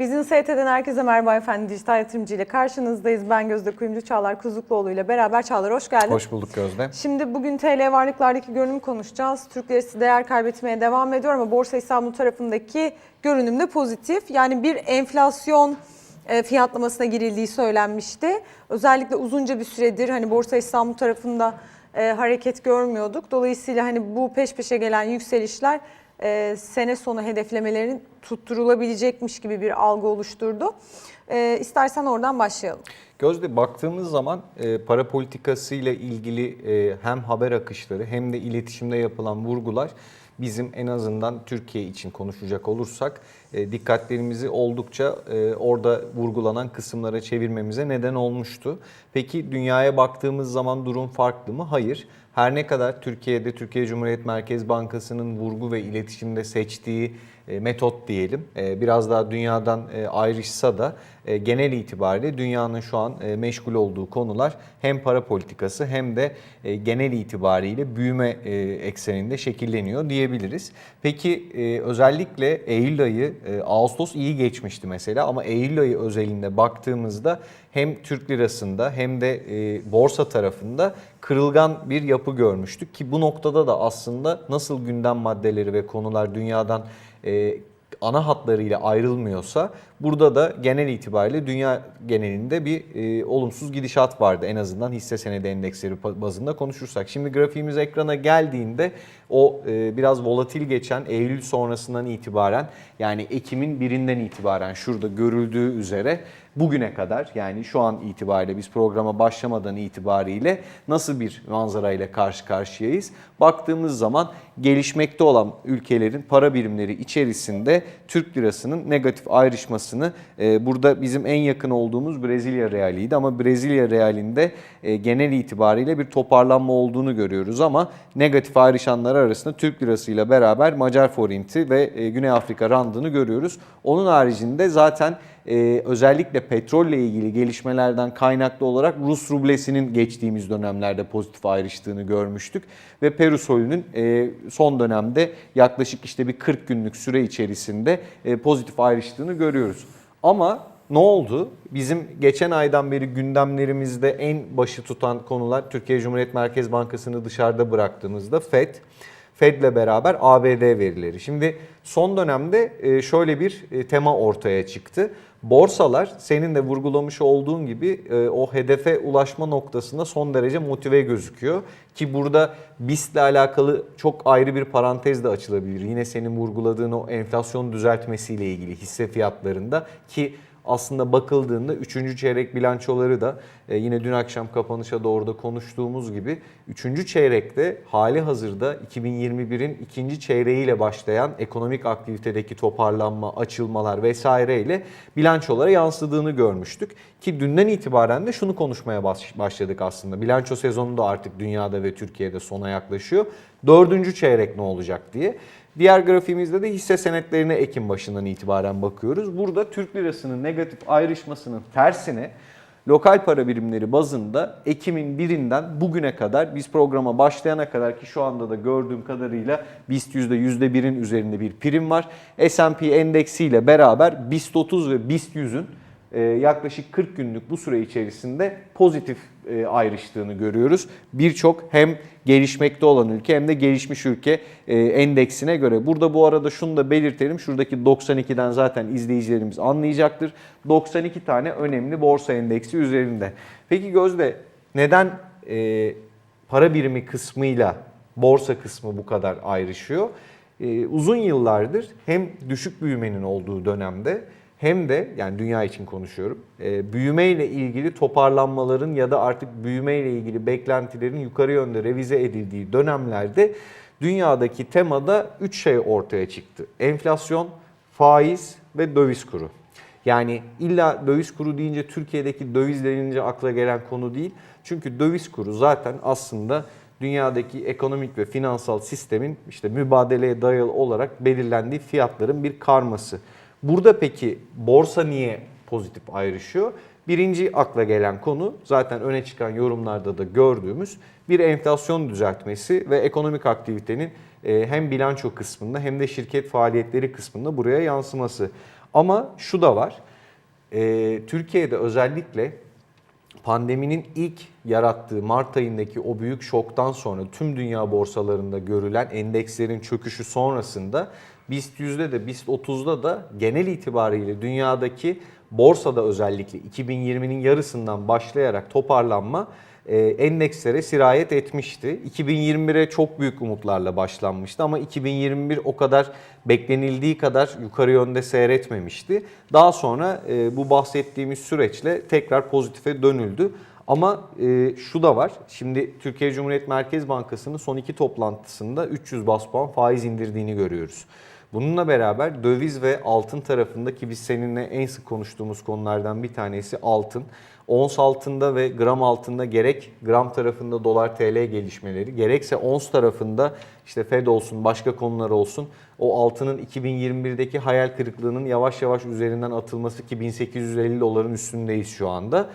Bizim ST'den herkese merhaba efendim. Dijital yatırımcı ile karşınızdayız. Ben Gözde Kuyumcu Çağlar Kuzukluoğlu ile beraber. Çağlar hoş geldin. Hoş bulduk Gözde. Şimdi bugün TL varlıklardaki görünümü konuşacağız. Türk lirası değer kaybetmeye devam ediyor ama Borsa İstanbul tarafındaki görünüm de pozitif. Yani bir enflasyon e, fiyatlamasına girildiği söylenmişti. Özellikle uzunca bir süredir hani Borsa İstanbul tarafında e, hareket görmüyorduk. Dolayısıyla hani bu peş peşe gelen yükselişler e, sene sonu hedeflemelerin tutturulabilecekmiş gibi bir algı oluşturdu. E, istersen oradan başlayalım. Gözde baktığımız zaman e, para politikası ile ilgili e, hem haber akışları hem de iletişimde yapılan vurgular bizim en azından Türkiye için konuşacak olursak e, dikkatlerimizi oldukça e, orada vurgulanan kısımlara çevirmemize neden olmuştu. Peki dünyaya baktığımız zaman durum farklı mı? Hayır. Her ne kadar Türkiye'de Türkiye Cumhuriyet Merkez Bankası'nın vurgu ve iletişimde seçtiği e, metot diyelim e, biraz daha dünyadan e, ayrışsa da genel itibariyle dünyanın şu an meşgul olduğu konular hem para politikası hem de genel itibariyle büyüme ekseninde şekilleniyor diyebiliriz. Peki özellikle Eylül ayı, Ağustos iyi geçmişti mesela ama Eylül ayı özelinde baktığımızda hem Türk lirasında hem de borsa tarafında kırılgan bir yapı görmüştük ki bu noktada da aslında nasıl gündem maddeleri ve konular dünyadan e, ana hatlarıyla ayrılmıyorsa burada da genel itibariyle dünya genelinde bir e, olumsuz gidişat vardı en azından hisse senedi endeksleri bazında konuşursak. Şimdi grafiğimiz ekrana geldiğinde o e, biraz volatil geçen Eylül sonrasından itibaren yani Ekim'in birinden itibaren şurada görüldüğü üzere bugüne kadar yani şu an itibariyle biz programa başlamadan itibariyle nasıl bir manzarayla karşı karşıyayız? Baktığımız zaman gelişmekte olan ülkelerin para birimleri içerisinde Türk lirasının negatif ayrışmasını e, burada bizim en yakın olduğumuz Brezilya realiydi ama Brezilya realinde e, genel itibariyle bir toparlanma olduğunu görüyoruz ama negatif ayrışanlar arasında Türk lirası ile beraber Macar forinti ve e, Güney Afrika randını görüyoruz. Onun haricinde zaten e, özellikle petrolle ilgili gelişmelerden kaynaklı olarak Rus rublesinin geçtiğimiz dönemlerde pozitif ayrıştığını görmüştük. Ve Peru solünün e, son dönemde yaklaşık işte bir 40 günlük süre içerisinde e, pozitif ayrıştığını görüyoruz. Ama ne oldu? Bizim geçen aydan beri gündemlerimizde en başı tutan konular Türkiye Cumhuriyet Merkez Bankası'nı dışarıda bıraktığımızda FED. Fed'le beraber ABD verileri. Şimdi son dönemde e, şöyle bir e, tema ortaya çıktı. Borsalar senin de vurgulamış olduğun gibi e, o hedefe ulaşma noktasında son derece motive gözüküyor. Ki burada BIST ile alakalı çok ayrı bir parantez de açılabilir. Yine senin vurguladığın o enflasyon düzeltmesiyle ilgili hisse fiyatlarında ki aslında bakıldığında 3. çeyrek bilançoları da e, yine dün akşam kapanışa doğru da konuştuğumuz gibi 3. çeyrekte hali hazırda 2021'in ikinci çeyreğiyle başlayan ekonomik aktivitedeki toparlanma, açılmalar vesaireyle bilançolara yansıdığını görmüştük. Ki dünden itibaren de şunu konuşmaya başladık aslında. Bilanço sezonu da artık dünyada ve Türkiye'de sona yaklaşıyor. Dördüncü çeyrek ne olacak diye. Diğer grafiğimizde de hisse senetlerine Ekim başından itibaren bakıyoruz. Burada Türk lirasının negatif ayrışmasının tersine lokal para birimleri bazında Ekim'in birinden bugüne kadar biz programa başlayana kadar ki şu anda da gördüğüm kadarıyla BIST %1'in üzerinde bir prim var. S&P endeksiyle beraber BIST 30 ve BIST 100'ün e, yaklaşık 40 günlük bu süre içerisinde pozitif e, ayrıştığını görüyoruz. Birçok hem gelişmekte olan ülke hem de gelişmiş ülke e, endeksine göre. Burada bu arada şunu da belirtelim. Şuradaki 92'den zaten izleyicilerimiz anlayacaktır. 92 tane önemli borsa endeksi üzerinde. Peki Gözde neden para birimi kısmıyla borsa kısmı bu kadar ayrışıyor? Uzun yıllardır hem düşük büyümenin olduğu dönemde hem de yani dünya için konuşuyorum. E, büyüme ile ilgili toparlanmaların ya da artık büyüme ile ilgili beklentilerin yukarı yönde revize edildiği dönemlerde dünyadaki temada 3 şey ortaya çıktı. Enflasyon, faiz ve döviz kuru. Yani illa döviz kuru deyince Türkiye'deki döviz denince akla gelen konu değil. Çünkü döviz kuru zaten aslında dünyadaki ekonomik ve finansal sistemin işte mübadeleye dayalı olarak belirlendiği fiyatların bir karması. Burada peki borsa niye pozitif ayrışıyor? Birinci akla gelen konu zaten öne çıkan yorumlarda da gördüğümüz bir enflasyon düzeltmesi ve ekonomik aktivitenin e, hem bilanço kısmında hem de şirket faaliyetleri kısmında buraya yansıması. Ama şu da var. Ee, Türkiye'de özellikle pandeminin ilk yarattığı Mart ayındaki o büyük şoktan sonra tüm dünya borsalarında görülen endekslerin çöküşü sonrasında BIST yüzde de BIST 30'da da genel itibariyle dünyadaki borsada özellikle 2020'nin yarısından başlayarak toparlanma e, endekslere sirayet etmişti. 2021'e çok büyük umutlarla başlanmıştı ama 2021 o kadar beklenildiği kadar yukarı yönde seyretmemişti. Daha sonra e, bu bahsettiğimiz süreçle tekrar pozitife dönüldü. Ama e, şu da var. Şimdi Türkiye Cumhuriyet Merkez Bankası'nın son iki toplantısında 300 bas puan faiz indirdiğini görüyoruz. Bununla beraber döviz ve altın tarafında ki biz seninle en sık konuştuğumuz konulardan bir tanesi altın. Ons altında ve gram altında gerek gram tarafında dolar TL gelişmeleri gerekse ons tarafında işte Fed olsun başka konular olsun o altının 2021'deki hayal kırıklığının yavaş yavaş üzerinden atılması ki 1850 doların üstündeyiz şu anda.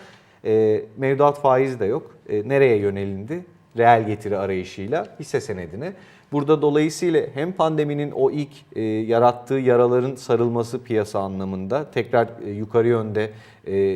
E, mevduat faizi de yok. E, nereye yönelindi? Reel getiri arayışıyla hisse senedine. Burada dolayısıyla hem pandeminin o ilk e, yarattığı yaraların sarılması piyasa anlamında tekrar yukarı yönde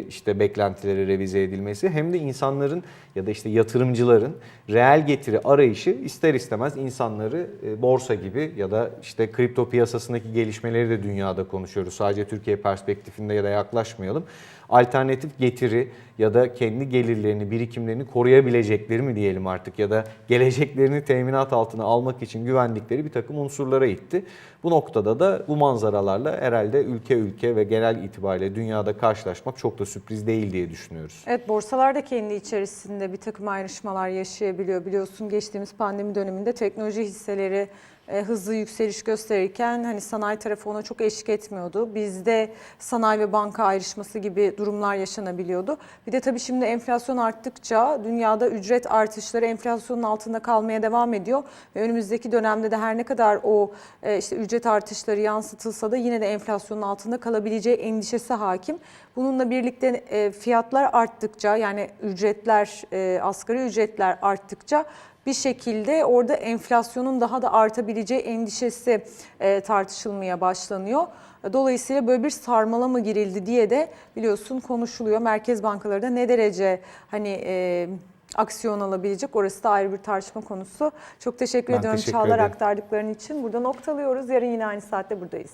işte beklentileri revize edilmesi hem de insanların ya da işte yatırımcıların reel getiri arayışı ister istemez insanları borsa gibi ya da işte kripto piyasasındaki gelişmeleri de dünyada konuşuyoruz. Sadece Türkiye perspektifinde ya da yaklaşmayalım. Alternatif getiri ya da kendi gelirlerini, birikimlerini koruyabilecekleri mi diyelim artık ya da geleceklerini teminat altına almak için güvendikleri bir takım unsurlara itti. Bu noktada da bu manzaralarla herhalde ülke ülke ve genel itibariyle dünyada karşılaşmak çok da sürpriz değil diye düşünüyoruz. Evet borsalar da kendi içerisinde bir takım ayrışmalar yaşayabiliyor. Biliyorsun geçtiğimiz pandemi döneminde teknoloji hisseleri e, hızlı yükseliş gösterirken hani sanayi tarafı ona çok eşlik etmiyordu. Bizde sanayi ve banka ayrışması gibi durumlar yaşanabiliyordu. Bir de tabii şimdi enflasyon arttıkça dünyada ücret artışları enflasyonun altında kalmaya devam ediyor. Ve önümüzdeki dönemde de her ne kadar o e, işte ücret artışları yansıtılsa da yine de enflasyonun altında kalabileceği endişesi hakim. Bununla birlikte e, fiyatlar arttıkça yani ücretler, e, asgari ücretler arttıkça bir şekilde orada enflasyonun daha da artabileceği endişesi e, tartışılmaya başlanıyor. Dolayısıyla böyle bir sarmala mı girildi diye de biliyorsun konuşuluyor. Merkez bankaları da ne derece hani e, aksiyon alabilecek orası da ayrı bir tartışma konusu. Çok teşekkür Ben ediyorum teşekkür Çağlar ederim. aktardıkların için. Burada noktalıyoruz. Yarın yine aynı saatte buradayız.